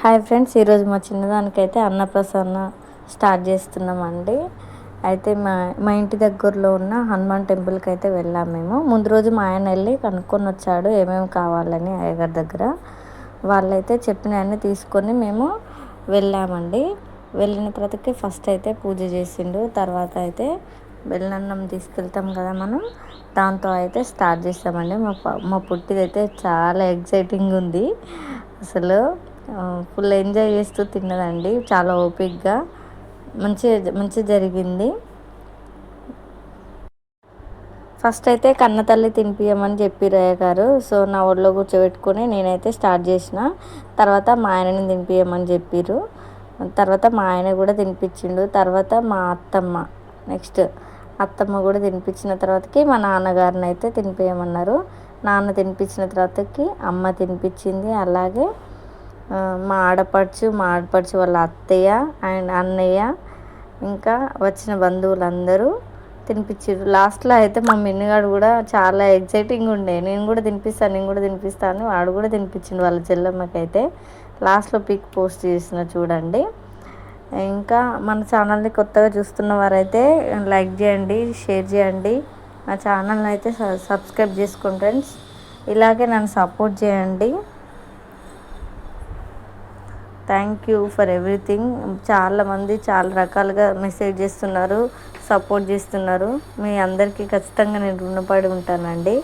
Hi friends ఈరోజు మా చిన్నదానికైతే అన్నప్రసన్న start చేస్తున్నామండి. అయితే మా మా ఇంటి దగ్గరలో ఉన్న హనుమాన్ టెంపుల్కి అయితే వెళ్ళాము మేము. ముందు రోజు మా ఆయన వెళ్ళి కనుక్కొని వచ్చాడు ఏమేమి కావాలని అయ్యగారి దగ్గర. వాళ్ళైతే చెప్పినవన్నీ తీసుకొని మేము వెళ్ళామండి. వెళ్ళిన తర్వాతకి ఫస్ట్ అయితే పూజ చేసిండు తర్వాత అయితే వెళ్ళన్నం తీసుకెళ్తాం కదా మనం. దాంతో అయితే స్టార్ట్ చేస్తామండి. మా మా పుట్టిదైతే చాలా ఎగ్జైటింగ్ ఉంది అసలు ఫుల్ ఎంజాయ్ చేస్తూ తిన్నదండి. చాలా ఓపిక్గా మంచి మంచి జరిగింది. ఫస్ట్ అయితే కన్న తల్లి తినిపించమని చెప్పిరు గారు. సో నా ఒడిలో కూర్చోబెట్టుకొని నేనైతే స్టార్ట్ చేసిన. తర్వాత మా ఆయనని తినిపించమని చెప్పిరు తర్వాత మా ఆయన కూడా తినిపించిండు. తర్వాత మా అత్తమ్మ నెక్స్ట్ అత్తమ్మ కూడా తినిపించిన తర్వాతకి మా నాన్నగారిని అయితే తినిపించమన్నారు నాన్న తినిపించిన తర్వాతకి అమ్మ తినిపించింది. అలాగే మా ఆడపడుచు మా ఆడపడుచు వాళ్ళ అత్తయ్య అండ్ అన్నయ్య ఇంకా వచ్చిన బంధువులందరూ తినిపించారు లాస్ట్లో అయితే మా మిన్నిగాడు కూడా చాలా ఎగ్జైటింగ్ ఉండే. నేను కూడా తినిపిస్తాను నేను కూడా తినిపిస్తాను వాడు కూడా తినిపించిండు వాళ్ళ చెల్లమ్మకైతే. లాస్ట్లో పిక్ పోస్ట్ చేసిన చూడండి. ఇంకా మన ఛానల్ని కొత్తగా చూస్తున్న వారైతే లైక్ చేయండి షేర్ చేయండి. నా ఛానల్ని అయితే సబ్స్క్రైబ్ చేసుకోండి ఫ్రెండ్స్. ఇలాగే నన్ను సపోర్ట్ చేయండి. Thank you for everything. చాలామంది చాలా రకాలుగా మెసేజ్ చేస్తున్నారు సపోర్ట్ చేస్తున్నారు. మీ అందరికీ ఖచ్చితంగా నేను రుణపడి ఉంటానండి.